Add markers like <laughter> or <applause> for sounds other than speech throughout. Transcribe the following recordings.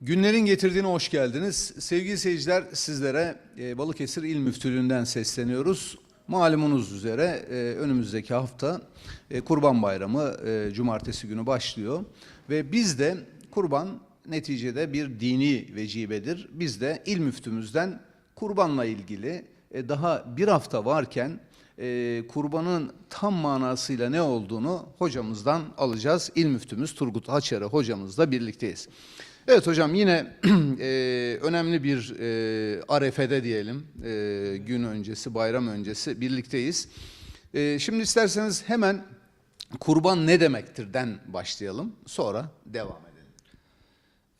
Günlerin getirdiğine hoş geldiniz. Sevgili seyirciler sizlere e, Balıkesir İl Müftülüğü'nden sesleniyoruz. Malumunuz üzere e, önümüzdeki hafta e, Kurban Bayramı cumartesi günü başlıyor. Ve biz de kurban neticede bir dini vecibedir. Biz de il müftümüzden kurbanla ilgili daha bir hafta varken kurbanın tam manasıyla ne olduğunu hocamızdan alacağız. İl müftümüz Turgut Haçarı hocamızla birlikteyiz. Evet hocam yine <clears throat> e, önemli bir e, arefede diyelim e, gün öncesi bayram öncesi birlikteyiz. E, şimdi isterseniz hemen kurban ne demektirden başlayalım sonra devam edelim.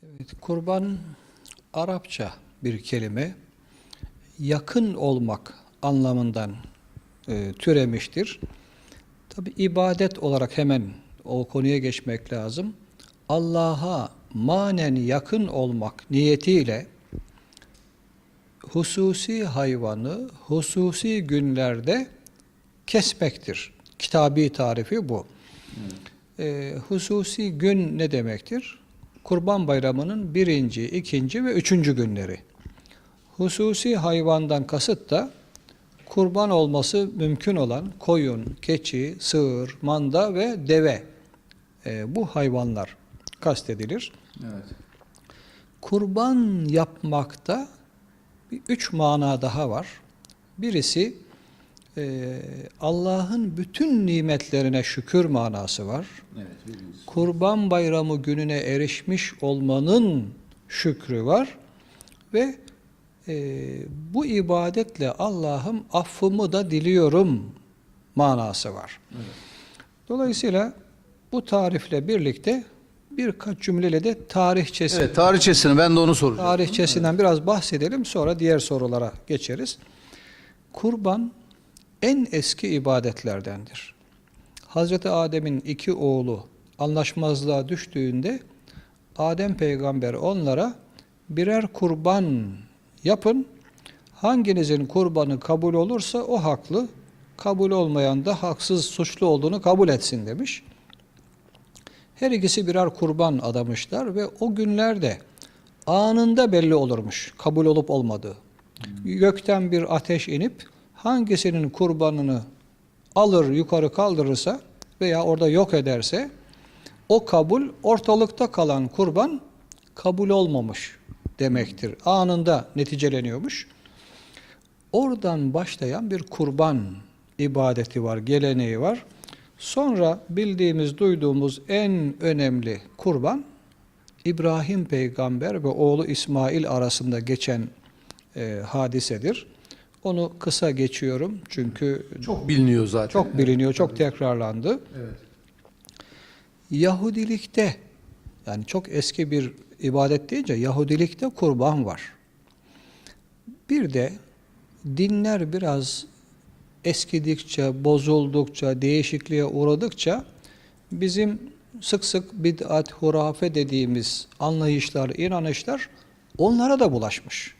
Evet, kurban Arapça bir kelime. Yakın olmak anlamından e, türemiştir. Tabi ibadet olarak hemen o konuya geçmek lazım. Allah'a manen yakın olmak niyetiyle hususi hayvanı hususi günlerde kesmektir. Kitabi tarifi bu. E, hususi gün ne demektir? Kurban Bayramı'nın birinci, ikinci ve üçüncü günleri. Hususi hayvandan kasıt da kurban olması mümkün olan koyun, keçi, sığır, manda ve deve. E, bu hayvanlar kastedilir. Evet. Kurban yapmakta bir üç mana daha var. Birisi e, Allah'ın bütün nimetlerine şükür manası var. Evet. Kurban Bayramı gününe erişmiş olmanın şükrü var ve e, bu ibadetle Allah'ım affımı da diliyorum manası var. Dolayısıyla bu tarifle birlikte birkaç cümleyle de tarihçesi Evet tarihçesini ben de onu soracağım. tarihçesinden biraz bahsedelim sonra diğer sorulara geçeriz. Kurban en eski ibadetlerdendir. Hazreti Adem'in iki oğlu anlaşmazlığa düştüğünde Adem peygamber onlara birer kurban yapın. Hanginizin kurbanı kabul olursa o haklı, kabul olmayan da haksız, suçlu olduğunu kabul etsin demiş. Her ikisi birer kurban adamışlar ve o günlerde anında belli olurmuş kabul olup olmadığı. Gökten bir ateş inip hangisinin kurbanını alır yukarı kaldırırsa veya orada yok ederse o kabul ortalıkta kalan kurban kabul olmamış demektir. Anında neticeleniyormuş. Oradan başlayan bir kurban ibadeti var, geleneği var. Sonra bildiğimiz, duyduğumuz en önemli kurban İbrahim peygamber ve oğlu İsmail arasında geçen e, hadisedir. Onu kısa geçiyorum çünkü Çok biliniyor zaten. çok biliniyor, çok tekrarlandı. Evet. Yahudilikte yani çok eski bir ibadet deyince Yahudilikte kurban var. Bir de dinler biraz eskidikçe, bozuldukça, değişikliğe uğradıkça bizim sık sık bid'at, hurafe dediğimiz anlayışlar, inanışlar onlara da bulaşmış.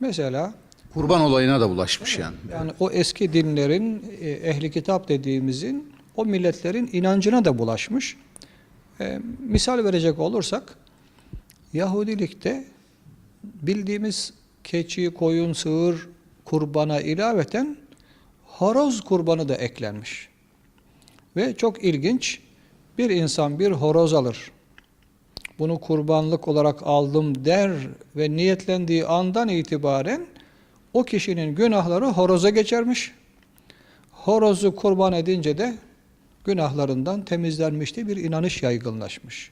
Mesela Kurban olayına da bulaşmış yani. yani o eski dinlerin, e, ehli kitap dediğimizin, o milletlerin inancına da bulaşmış. E, misal verecek olursak, Yahudilikte bildiğimiz keçi, koyun, sığır kurbana ilaveten horoz kurbanı da eklenmiş. Ve çok ilginç, bir insan bir horoz alır. Bunu kurbanlık olarak aldım der ve niyetlendiği andan itibaren o kişinin günahları horoza geçermiş. Horozu kurban edince de günahlarından temizlenmişti bir inanış yaygınlaşmış.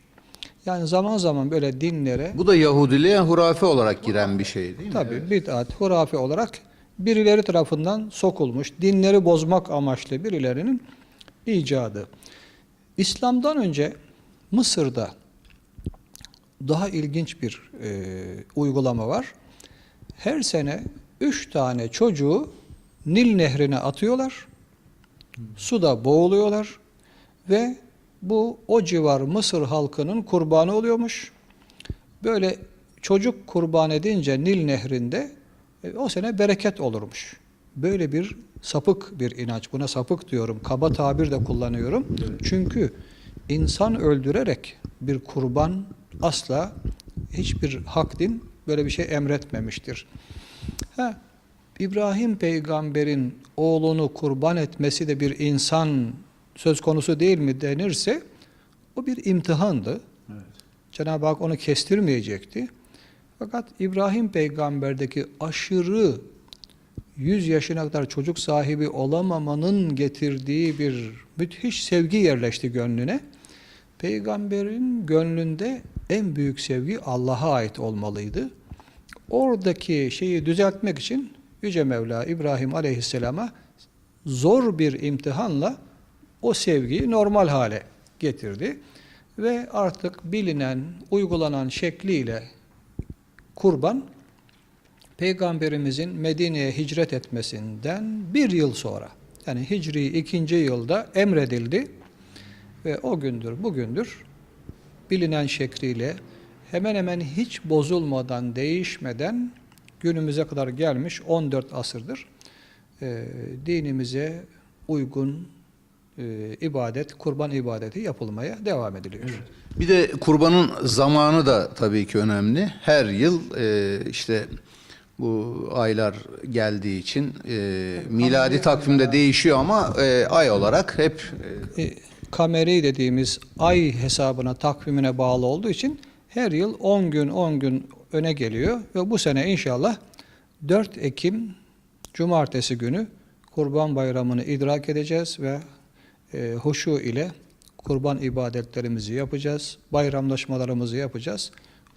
Yani zaman zaman böyle dinlere Bu da Yahudiliğe hurafe olarak giren bir şey değil mi? tabi bid'at, hurafe olarak birileri tarafından sokulmuş, dinleri bozmak amaçlı birilerinin icadı. İslam'dan önce Mısır'da daha ilginç bir e, uygulama var. Her sene üç tane çocuğu Nil nehrine atıyorlar. Suda boğuluyorlar ve bu o civar Mısır halkının kurbanı oluyormuş. Böyle çocuk kurban edince Nil nehrinde o sene bereket olurmuş. Böyle bir sapık bir inanç. Buna sapık diyorum. Kaba tabir de kullanıyorum. Çünkü insan öldürerek bir kurban asla hiçbir hak din böyle bir şey emretmemiştir. Ha, İbrahim peygamberin oğlunu kurban etmesi de bir insan söz konusu değil mi denirse o bir imtihandı. Cenab-ı Hak onu kestirmeyecekti. Fakat İbrahim peygamberdeki aşırı 100 yaşına kadar çocuk sahibi olamamanın getirdiği bir müthiş sevgi yerleşti gönlüne. Peygamberin gönlünde en büyük sevgi Allah'a ait olmalıydı. Oradaki şeyi düzeltmek için Yüce Mevla İbrahim Aleyhisselam'a zor bir imtihanla o sevgiyi normal hale getirdi. Ve artık bilinen, uygulanan şekliyle kurban Peygamberimizin Medine'ye hicret etmesinden bir yıl sonra yani Hicri ikinci yılda emredildi ve o gündür bugündür bilinen şekliyle hemen hemen hiç bozulmadan, değişmeden günümüze kadar gelmiş 14 asırdır e, dinimize uygun e, ibadet, kurban ibadeti yapılmaya devam ediliyor. Bir de kurbanın zamanı da tabii ki önemli. Her yıl e, işte bu aylar geldiği için e, miladi takvimde değişiyor ama e, ay olarak hep E, kameri dediğimiz ay hesabına, takvimine bağlı olduğu için her yıl 10 gün 10 gün öne geliyor ve bu sene inşallah 4 Ekim Cumartesi günü Kurban Bayramı'nı idrak edeceğiz ve e, huşu ile kurban ibadetlerimizi yapacağız, bayramlaşmalarımızı yapacağız.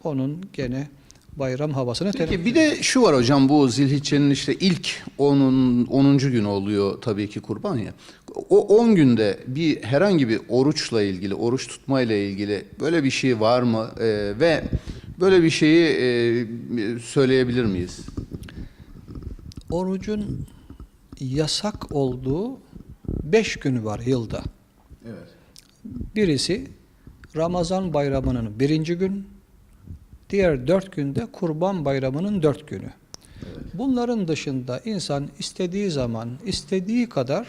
Onun gene bayram havasını Peki bir de şu var hocam bu Zilhicce'nin işte ilk 10'un 10. günü oluyor tabii ki kurban ya. O 10 günde bir herhangi bir oruçla ilgili, oruç tutmayla ilgili böyle bir şey var mı? Ee, ve böyle bir şeyi e, söyleyebilir miyiz? Orucun yasak olduğu 5 günü var yılda. Evet. Birisi Ramazan bayramının birinci gün, diğer dört günde Kurban bayramının dört günü. Bunların dışında insan istediği zaman, istediği kadar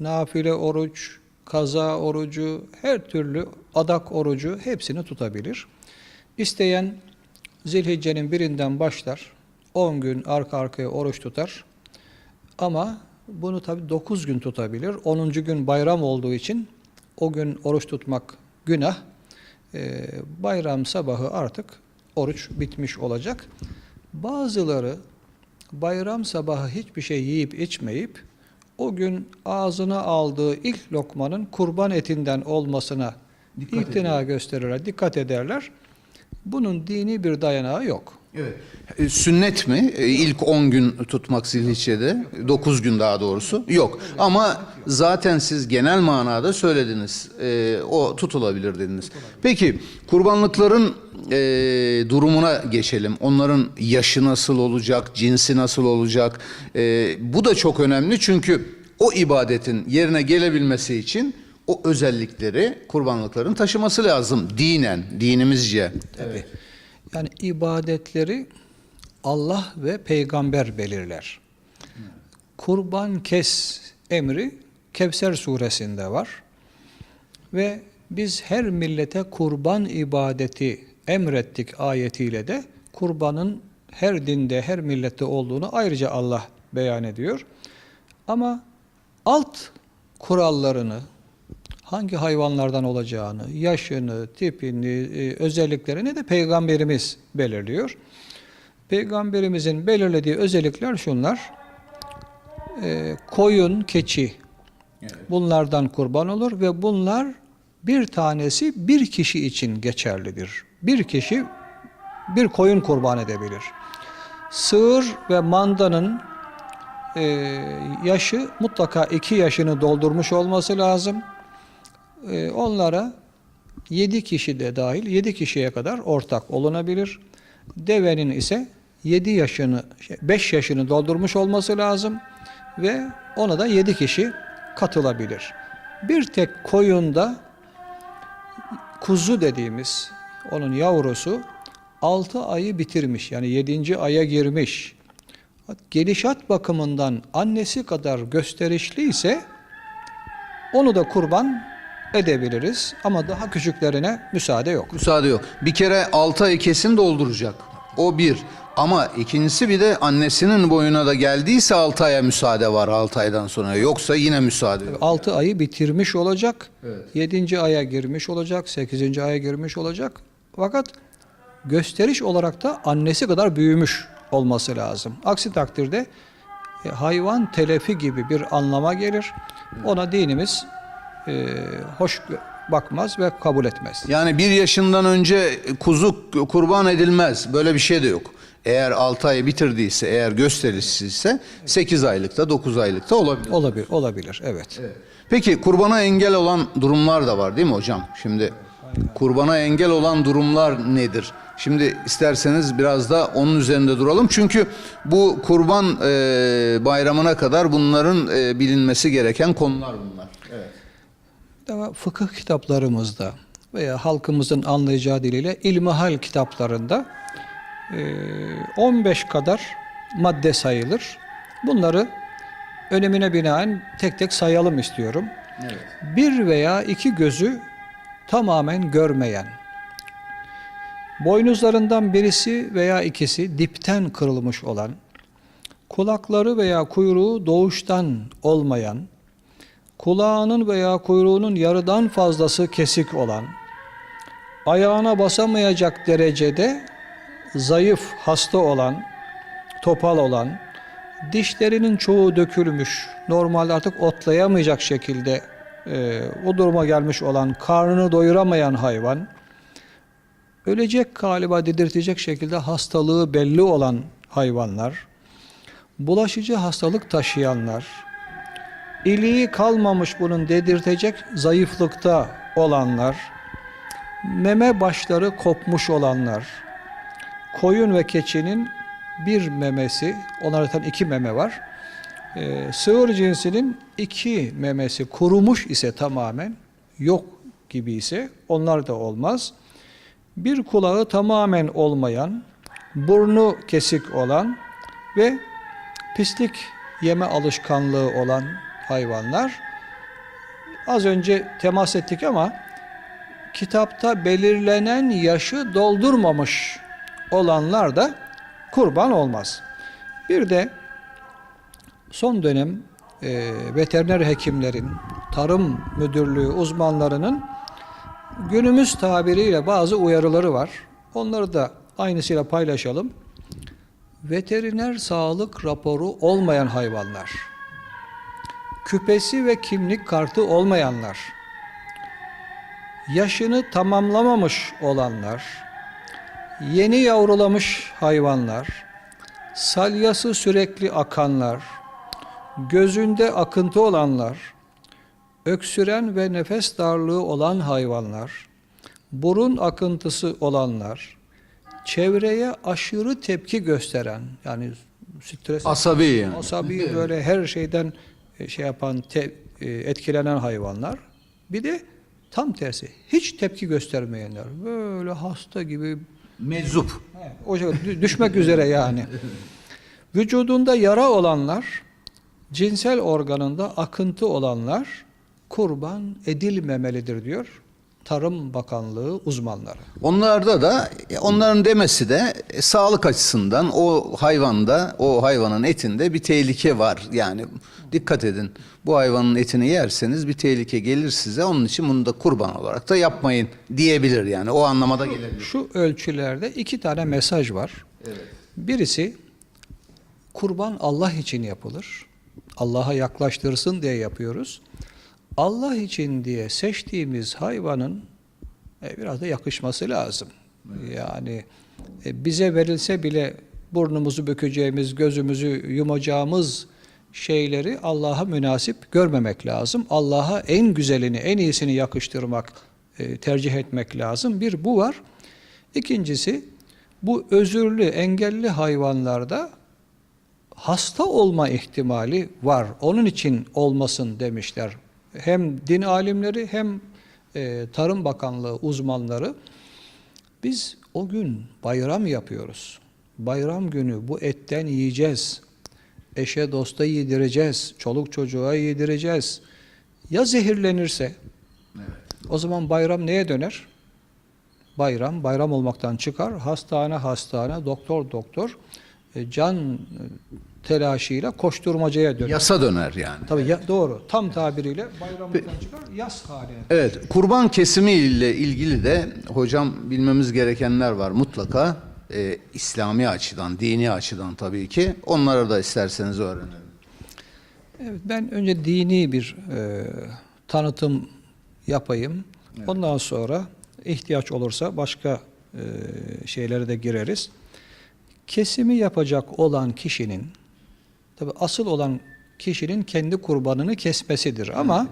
nafile oruç, kaza orucu, her türlü adak orucu hepsini tutabilir. İsteyen Zilhicce'nin birinden başlar, 10 gün arka arkaya oruç tutar. Ama bunu tabi 9 gün tutabilir. 10. gün bayram olduğu için o gün oruç tutmak günah. Ee, bayram sabahı artık oruç bitmiş olacak. Bazıları bayram sabahı hiçbir şey yiyip içmeyip o gün ağzına aldığı ilk lokmanın kurban etinden olmasına Dikkat itina gösterirler, dikkat ederler. Bunun dini bir dayanağı yok. Evet. E, Sünnet mi? E, İlk 10 gün tutmak Zilhicce'de. 9 gün daha doğrusu. Yok. Ama zaten siz genel manada söylediniz. E, o tutulabilir dediniz. Peki kurbanlıkların e, durumuna geçelim. Onların yaşı nasıl olacak? Cinsi nasıl olacak? E, bu da çok önemli çünkü o ibadetin yerine gelebilmesi için o özellikleri kurbanlıkların taşıması lazım dinen, dinimizce. Tabii. Yani ibadetleri Allah ve peygamber belirler. Kurban kes emri Kevser suresinde var. Ve biz her millete kurban ibadeti emrettik ayetiyle de kurbanın her dinde, her millette olduğunu ayrıca Allah beyan ediyor. Ama alt kurallarını, hangi hayvanlardan olacağını, yaşını, tipini, e, özelliklerini de Peygamberimiz belirliyor. Peygamberimizin belirlediği özellikler şunlar. E, koyun, keçi bunlardan kurban olur ve bunlar bir tanesi bir kişi için geçerlidir. Bir kişi bir koyun kurban edebilir. Sığır ve mandanın e, yaşı mutlaka iki yaşını doldurmuş olması lazım. E, onlara 7 kişi de dahil 7 kişiye kadar ortak olunabilir. Devenin ise 7 yaşını 5 yaşını doldurmuş olması lazım ve ona da 7 kişi katılabilir. Bir tek koyunda kuzu dediğimiz onun yavrusu 6 ayı bitirmiş yani 7. aya girmiş. Gelişat bakımından annesi kadar gösterişli ise onu da kurban edebiliriz ama daha küçüklerine müsaade yok. Müsaade yok. Bir kere 6 ay kesin dolduracak. O bir. Ama ikincisi bir de annesinin boyuna da geldiyse 6 aya müsaade var 6 aydan sonra. Yoksa yine müsaade yok. 6 ayı bitirmiş olacak, 7. aya girmiş olacak, 8. aya girmiş olacak. Fakat gösteriş olarak da annesi kadar büyümüş olması lazım. Aksi takdirde e, hayvan telefi gibi bir anlama gelir. Ona dinimiz e, hoş bakmaz ve kabul etmez. Yani bir yaşından önce kuzu kurban edilmez. Böyle bir şey de yok. Eğer 6 ayı bitirdiyse, eğer gösterişsizse 8 aylıkta, 9 aylıkta olabilir. Olabilir, olabilir. Evet. Peki kurbana engel olan durumlar da var değil mi hocam? Şimdi kurbana engel olan durumlar nedir? Şimdi isterseniz biraz da onun üzerinde duralım. Çünkü bu kurban e, bayramına kadar bunların e, bilinmesi gereken konular bunlar. Daha fıkıh kitaplarımızda veya halkımızın anlayacağı diliyle ilmihal kitaplarında e, 15 kadar madde sayılır. Bunları önemine binaen tek tek sayalım istiyorum. Evet. Bir veya iki gözü tamamen görmeyen, boynuzlarından birisi veya ikisi dipten kırılmış olan, kulakları veya kuyruğu doğuştan olmayan, kulağının veya kuyruğunun yarıdan fazlası kesik olan, ayağına basamayacak derecede zayıf, hasta olan, topal olan, dişlerinin çoğu dökülmüş, normalde artık otlayamayacak şekilde e, o duruma gelmiş olan, karnını doyuramayan hayvan, ölecek galiba dedirtecek şekilde hastalığı belli olan hayvanlar, bulaşıcı hastalık taşıyanlar, iliği kalmamış bunun dedirtecek zayıflıkta olanlar, meme başları kopmuş olanlar, koyun ve keçinin bir memesi, onlarda zaten iki meme var. Ee, sığır cinsinin iki memesi kurumuş ise tamamen, yok gibi ise onlar da olmaz. Bir kulağı tamamen olmayan, burnu kesik olan ve pislik yeme alışkanlığı olan hayvanlar. Az önce temas ettik ama kitapta belirlenen yaşı doldurmamış olanlar da kurban olmaz. Bir de son dönem e, veteriner hekimlerin, tarım müdürlüğü uzmanlarının günümüz tabiriyle bazı uyarıları var. Onları da aynısıyla paylaşalım. Veteriner sağlık raporu olmayan hayvanlar, küpesi ve kimlik kartı olmayanlar, yaşını tamamlamamış olanlar, yeni yavrulamış hayvanlar, salyası sürekli akanlar, gözünde akıntı olanlar, öksüren ve nefes darlığı olan hayvanlar, burun akıntısı olanlar, çevreye aşırı tepki gösteren, yani stres Asabi yani. asabi böyle her şeyden şey yapan, te- e, etkilenen hayvanlar. Bir de tam tersi, hiç tepki göstermeyenler. Böyle hasta gibi Meczup. şey, dü- düşmek üzere yani. <laughs> Vücudunda yara olanlar, cinsel organında akıntı olanlar kurban edilmemelidir diyor Tarım Bakanlığı uzmanları. Onlarda da e, onların demesi de e, sağlık açısından o hayvanda, o hayvanın etinde bir tehlike var. Yani dikkat edin. Bu hayvanın etini yerseniz bir tehlike gelir size. Onun için bunu da kurban olarak da yapmayın diyebilir yani. O anlamada gelebilir. Şu ölçülerde iki tane mesaj var. Birisi kurban Allah için yapılır. Allah'a yaklaştırsın diye yapıyoruz. Allah için diye seçtiğimiz hayvanın e, biraz da yakışması lazım. Yani e, bize verilse bile burnumuzu bükeceğimiz, gözümüzü yumacağımız şeyleri Allah'a münasip görmemek lazım. Allah'a en güzelini, en iyisini yakıştırmak, e, tercih etmek lazım. Bir bu var. İkincisi bu özürlü, engelli hayvanlarda hasta olma ihtimali var. Onun için olmasın demişler. Hem din alimleri hem e, Tarım Bakanlığı uzmanları. Biz o gün bayram yapıyoruz. Bayram günü bu etten yiyeceğiz. Eşe dosta yedireceğiz. Çoluk çocuğa yedireceğiz. Ya zehirlenirse, O zaman bayram neye döner? Bayram, bayram olmaktan çıkar. Hastane, hastane, doktor, doktor. e, Can e, telaşıyla koşturmacaya döner. Yasa döner yani. Tabii ya, doğru. Tam tabiriyle bayramlıktan çıkar, yaz haline. Evet, kurban kesimi ile ilgili de hocam bilmemiz gerekenler var mutlaka. Ee, İslami açıdan, dini açıdan tabii ki. Onları da isterseniz öğrenelim. Evet, ben önce dini bir e, tanıtım yapayım. Ondan sonra ihtiyaç olursa başka e, şeylere de gireriz. Kesimi yapacak olan kişinin, tabi asıl olan kişinin kendi kurbanını kesmesidir ama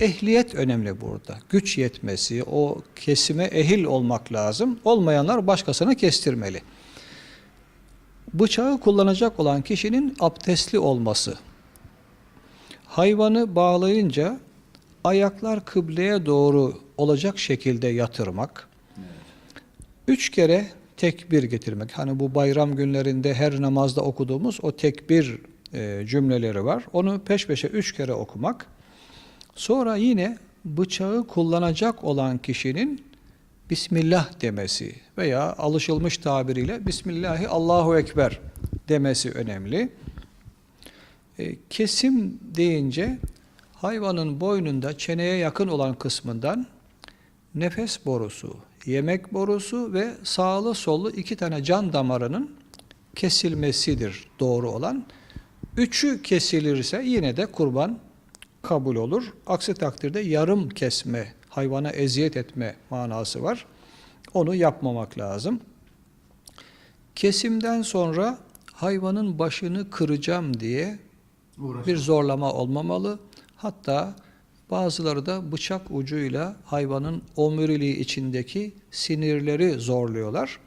ehliyet önemli burada. Güç yetmesi, o kesime ehil olmak lazım. Olmayanlar başkasına kestirmeli. Bıçağı kullanacak olan kişinin abdestli olması, Hayvanı bağlayınca ayaklar kıbleye doğru olacak şekilde yatırmak. Üç kere tekbir getirmek. Hani bu bayram günlerinde her namazda okuduğumuz o tekbir e, cümleleri var. Onu peş peşe üç kere okumak. Sonra yine bıçağı kullanacak olan kişinin Bismillah demesi veya alışılmış tabiriyle Bismillahi Allahu Ekber demesi önemli. E, kesim deyince hayvanın boynunda çeneye yakın olan kısmından nefes borusu, yemek borusu ve sağlı sollu iki tane can damarının kesilmesidir doğru olan. Üçü kesilirse yine de kurban kabul olur. Aksi takdirde yarım kesme, hayvana eziyet etme manası var. Onu yapmamak lazım. Kesimden sonra hayvanın başını kıracağım diye bir zorlama olmamalı. Hatta bazıları da bıçak ucuyla hayvanın omuriliği içindeki sinirleri zorluyorlar.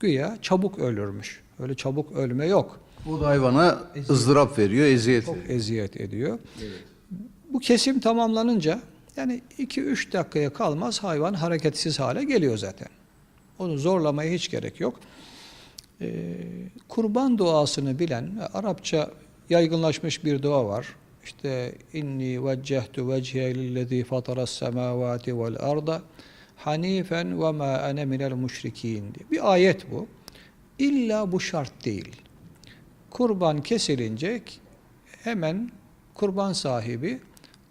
Güya çabuk ölürmüş. Öyle çabuk ölme yok. Bu da hayvana ızdırap veriyor, eziyet Çok veriyor. eziyet ediyor. Bu kesim tamamlanınca yani 2-3 dakikaya kalmaz hayvan hareketsiz hale geliyor zaten. Onu zorlamaya hiç gerek yok. Ee, kurban duasını bilen, Arapça yaygınlaşmış bir dua var. İşte inni veccehtu vecihe lillezî fataras semâvâti vel arda hanifen ve mâ ene minel müşrikîn diye. Bir ayet bu. İlla bu şart değil. Kurban kesilince hemen kurban sahibi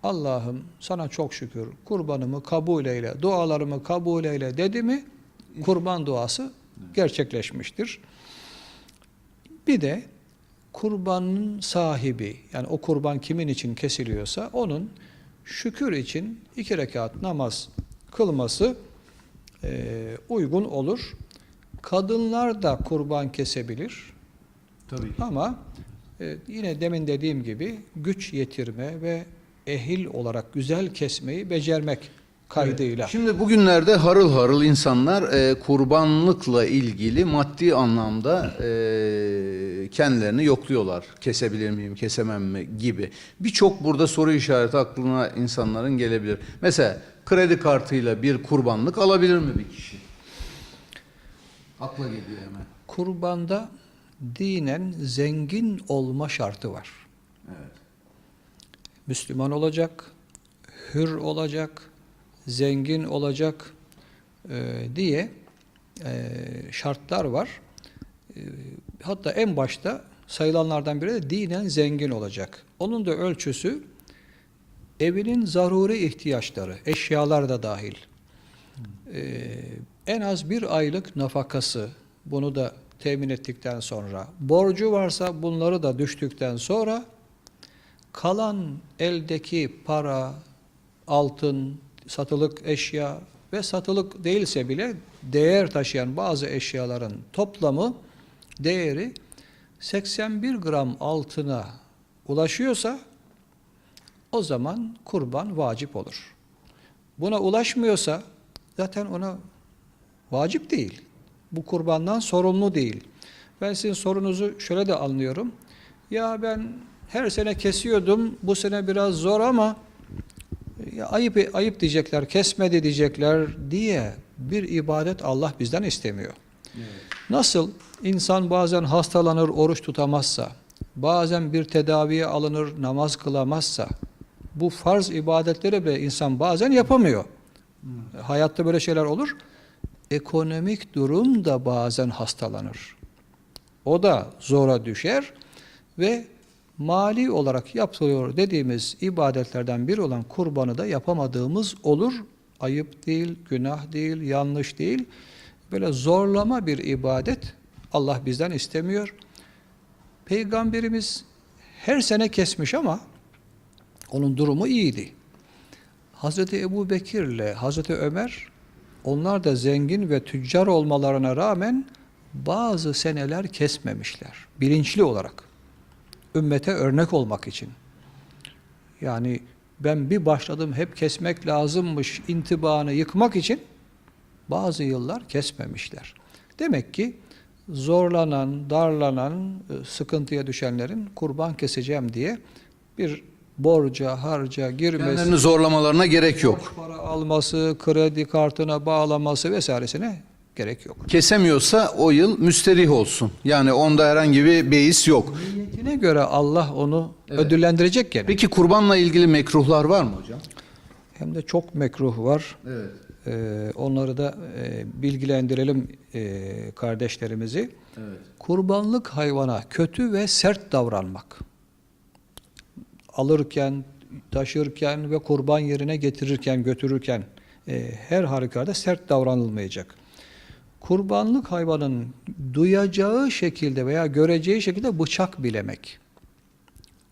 Allah'ım sana çok şükür kurbanımı kabul eyle, dualarımı kabul eyle dedi mi kurban duası gerçekleşmiştir. Bir de kurbanın sahibi yani o kurban kimin için kesiliyorsa onun şükür için iki rekat namaz kılması eee, uygun olur. Kadınlar da kurban kesebilir. Tabii Ama e, yine demin dediğim gibi güç yetirme ve ehil olarak güzel kesmeyi becermek kaydıyla. Şimdi bugünlerde harıl harıl insanlar e, kurbanlıkla ilgili maddi anlamda e, kendilerini yokluyorlar. Kesebilir miyim, kesemem mi gibi. Birçok burada soru işareti aklına insanların gelebilir. Mesela kredi kartıyla bir kurbanlık alabilir mi bir kişi? Akla geliyor hemen. Kurbanda dinen zengin olma şartı var. Evet. Müslüman olacak, hür olacak, zengin olacak e, diye e, şartlar var. E, hatta en başta sayılanlardan biri de dinen zengin olacak. Onun da ölçüsü evinin zaruri ihtiyaçları, eşyalar da dahil. E, en az bir aylık nafakası, bunu da temin ettikten sonra, borcu varsa bunları da düştükten sonra kalan eldeki para, altın, satılık eşya ve satılık değilse bile değer taşıyan bazı eşyaların toplamı değeri 81 gram altına ulaşıyorsa o zaman kurban vacip olur. Buna ulaşmıyorsa zaten ona vacip değil. Bu kurbandan sorumlu değil. Ben sizin sorunuzu şöyle de anlıyorum. Ya ben her sene kesiyordum. Bu sene biraz zor ama ya ayıp ayıp diyecekler, kesmedi diyecekler diye bir ibadet Allah bizden istemiyor. Nasıl insan bazen hastalanır, oruç tutamazsa, bazen bir tedaviye alınır, namaz kılamazsa, bu farz ibadetleri bile insan bazen yapamıyor. Hayatta böyle şeyler olur. Ekonomik durum da bazen hastalanır. O da zora düşer ve mali olarak yapılıyor dediğimiz ibadetlerden biri olan kurbanı da yapamadığımız olur. Ayıp değil, günah değil, yanlış değil. Böyle zorlama bir ibadet Allah bizden istemiyor. Peygamberimiz her sene kesmiş ama onun durumu iyiydi. Hazreti Ebu Bekir ile Hazreti Ömer onlar da zengin ve tüccar olmalarına rağmen bazı seneler kesmemişler. Bilinçli olarak. Ümmete örnek olmak için. Yani ben bir başladım hep kesmek lazımmış intibanı yıkmak için bazı yıllar kesmemişler. Demek ki zorlanan, darlanan, e, sıkıntıya düşenlerin kurban keseceğim diye bir borca, harca girmesi, Kendilerini zorlamalarına gerek yok. para alması, kredi kartına bağlaması vesairesine gerek yok. Kesemiyorsa o yıl müsterih olsun. Yani onda herhangi bir beis yok. Niyetine göre Allah onu ödüllendirecek gene. Peki kurbanla ilgili mekruhlar var mı hocam? Hem de çok mekruh var. Evet. Ee, onları da e, bilgilendirelim e, kardeşlerimizi. Evet. Kurbanlık hayvana kötü ve sert davranmak. Alırken, taşırken ve kurban yerine getirirken, götürürken e, her halükarda sert davranılmayacak. Kurbanlık hayvanın duyacağı şekilde veya göreceği şekilde bıçak bilemek.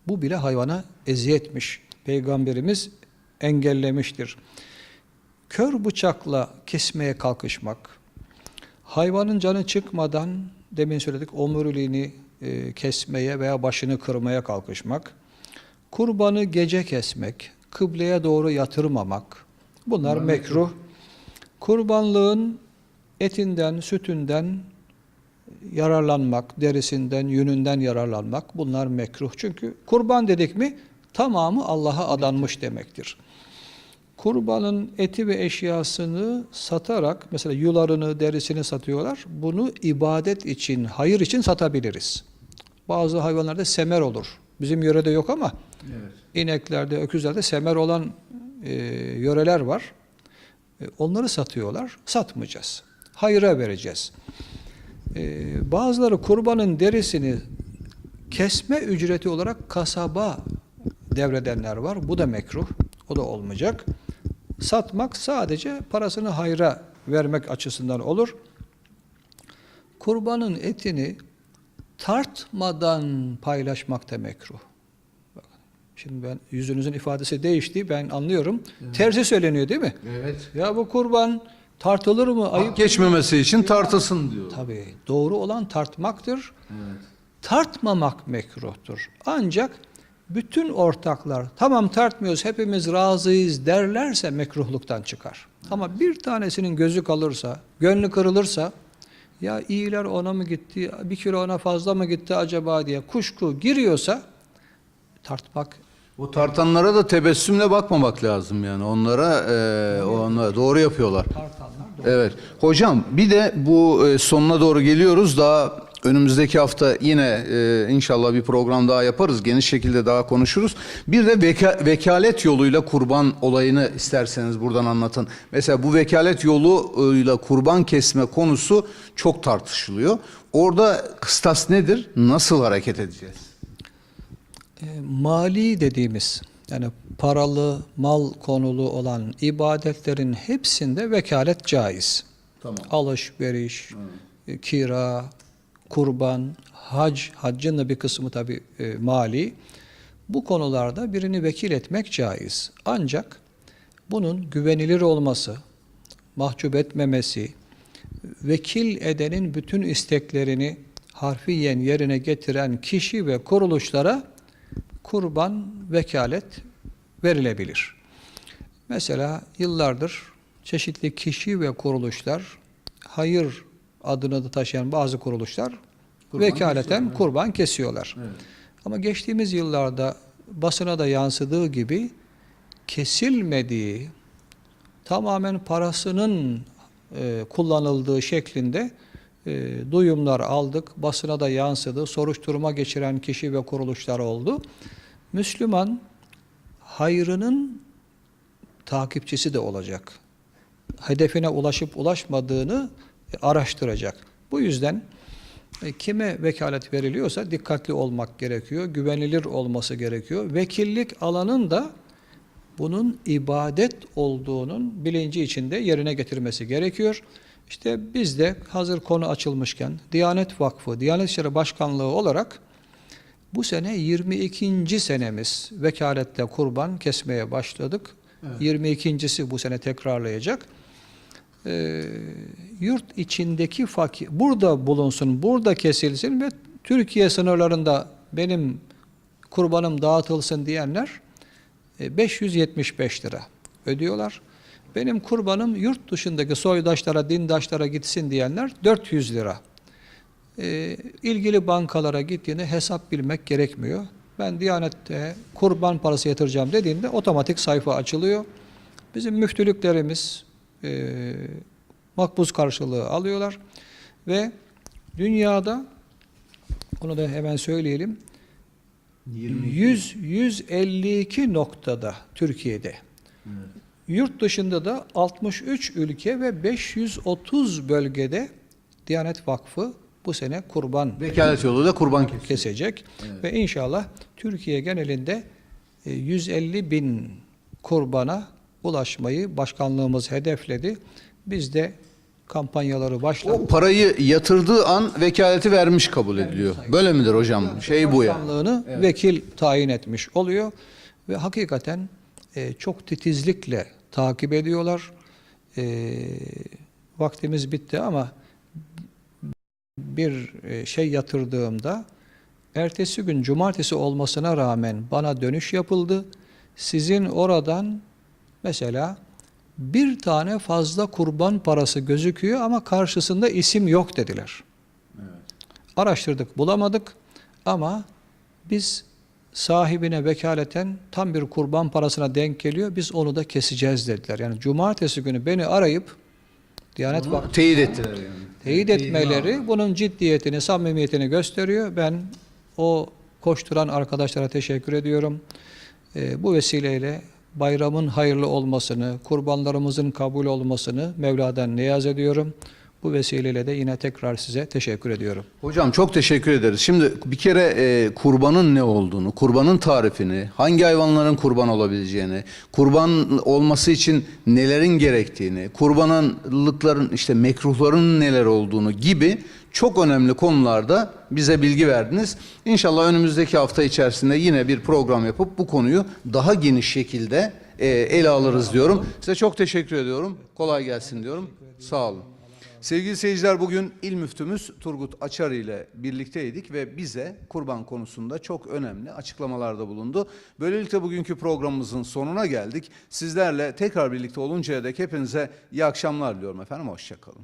Bu bile hayvana eziyetmiş. Peygamberimiz engellemiştir. Kör bıçakla kesmeye kalkışmak, hayvanın canı çıkmadan demin söyledik omuriliğini e, kesmeye veya başını kırmaya kalkışmak, kurbanı gece kesmek, kıbleye doğru yatırmamak, bunlar mekruh. Kurbanlığın etinden, sütünden yararlanmak, derisinden, yününden yararlanmak bunlar mekruh. Çünkü kurban dedik mi tamamı Allah'a adanmış demektir. Kurbanın eti ve eşyasını satarak mesela yularını, derisini satıyorlar. Bunu ibadet için, hayır için satabiliriz. Bazı hayvanlarda semer olur. Bizim yörede yok ama Evet. ineklerde, öküzlerde semer olan e, yöreler var. E, onları satıyorlar. Satmayacağız. Hayıra vereceğiz. E, bazıları kurbanın derisini kesme ücreti olarak kasaba devredenler var. Bu da mekruh. O da olmayacak. Satmak sadece parasını hayra vermek açısından olur. Kurbanın etini tartmadan paylaşmak da mekruh. Bakın, Şimdi ben yüzünüzün ifadesi değişti. Ben anlıyorum. Tersi söyleniyor değil mi? Evet. Ya bu kurban tartılır mı? Ayıp. Ayıp geçmemesi için tartılsın diyor. Tabii. Doğru olan tartmaktır. Evet. Tartmamak mekruhtur. Ancak bütün ortaklar tamam tartmıyoruz hepimiz razıyız derlerse mekruhluktan çıkar. Ama bir tanesinin gözü kalırsa, gönlü kırılırsa ya iyiler ona mı gitti, bir kilo ona fazla mı gitti acaba diye kuşku giriyorsa tartmak O tartanlara da tebessümle bakmamak lazım yani. Onlara e, onlara doğru yapıyorlar. Evet. Hocam bir de bu e, sonuna doğru geliyoruz. Daha önümüzdeki hafta yine e, inşallah bir program daha yaparız. Geniş şekilde daha konuşuruz. Bir de veka- vekalet yoluyla kurban olayını isterseniz buradan anlatın. Mesela bu vekalet yoluyla kurban kesme konusu çok tartışılıyor. Orada kıstas nedir? Nasıl hareket edeceğiz? E, mali dediğimiz yani paralı, mal konulu olan ibadetlerin hepsinde vekalet caiz. Tamam. Alışveriş, e, kira, kurban, hac, haccın da bir kısmı tabi mali. Bu konularda birini vekil etmek caiz. Ancak bunun güvenilir olması, mahcup etmemesi, vekil edenin bütün isteklerini harfiyen yerine getiren kişi ve kuruluşlara kurban vekalet verilebilir. Mesela yıllardır çeşitli kişi ve kuruluşlar, hayır adını da taşıyan bazı kuruluşlar Kurban vekaleten kesiyorlar, kurban kesiyorlar. Evet. Ama geçtiğimiz yıllarda basına da yansıdığı gibi kesilmediği, tamamen parasının e, kullanıldığı şeklinde e, duyumlar aldık. Basına da yansıdı. Soruşturma geçiren kişi ve kuruluşlar oldu. Müslüman hayrının takipçisi de olacak. Hedefine ulaşıp ulaşmadığını araştıracak. Bu yüzden e, kime vekalet veriliyorsa dikkatli olmak gerekiyor, güvenilir olması gerekiyor. Vekillik alanın da bunun ibadet olduğunun bilinci içinde yerine getirmesi gerekiyor. İşte biz de hazır konu açılmışken Diyanet Vakfı, Diyanet İşleri Başkanlığı olarak bu sene 22. senemiz vekalette kurban kesmeye başladık. 22.si bu sene tekrarlayacak. Ee, yurt içindeki fakir burada bulunsun, burada kesilsin ve Türkiye sınırlarında benim kurbanım dağıtılsın diyenler e, 575 lira ödüyorlar. Benim kurbanım yurt dışındaki soydaşlara, dindaşlara gitsin diyenler 400 lira. E, ilgili bankalara gittiğinde hesap bilmek gerekmiyor. Ben Diyanet'te kurban parası yatıracağım dediğinde otomatik sayfa açılıyor. Bizim müftülüklerimiz e, makbuz karşılığı alıyorlar ve dünyada onu da hemen söyleyelim 100 152 noktada Türkiye'de. Yurt dışında da 63 ülke ve 530 bölgede Diyanet Vakfı bu sene kurban Vekalet yoluyla kurban kesiyor. kesecek ve inşallah Türkiye genelinde e, 150 bin kurbana ulaşmayı başkanlığımız hedefledi. Biz de kampanyaları başlattık. O parayı yatırdığı an vekaleti vermiş kabul ediliyor. Böyle midir hocam? Şey bu ya. Başkanlığını vekil tayin etmiş oluyor ve hakikaten e, çok titizlikle takip ediyorlar. E, vaktimiz bitti ama bir e, şey yatırdığımda ertesi gün cumartesi olmasına rağmen bana dönüş yapıldı. Sizin oradan mesela bir tane fazla kurban parası gözüküyor ama karşısında isim yok dediler. Araştırdık, bulamadık ama biz sahibine vekaleten tam bir kurban parasına denk geliyor. Biz onu da keseceğiz dediler. Yani cumartesi günü beni arayıp Diyanet Vakfı Teyit ettiler yani. teyit etmeleri bunun ciddiyetini, samimiyetini gösteriyor. Ben o koşturan arkadaşlara teşekkür ediyorum. Ee, bu vesileyle bayramın hayırlı olmasını, kurbanlarımızın kabul olmasını Mevla'dan niyaz ediyorum. Bu vesileyle de yine tekrar size teşekkür ediyorum. Hocam çok teşekkür ederiz. Şimdi bir kere e, kurbanın ne olduğunu, kurbanın tarifini, hangi hayvanların kurban olabileceğini, kurban olması için nelerin gerektiğini, kurbanlıkların işte mekruhların neler olduğunu gibi çok önemli konularda bize bilgi verdiniz. İnşallah önümüzdeki hafta içerisinde yine bir program yapıp bu konuyu daha geniş şekilde e, ele alırız diyorum. Size çok teşekkür ediyorum. Kolay gelsin diyorum. Sağ olun. Sevgili seyirciler bugün İl Müftümüz Turgut Açar ile birlikteydik ve bize kurban konusunda çok önemli açıklamalarda bulundu. Böylelikle bugünkü programımızın sonuna geldik. Sizlerle tekrar birlikte oluncaya dek hepinize iyi akşamlar diliyorum efendim. Hoşçakalın.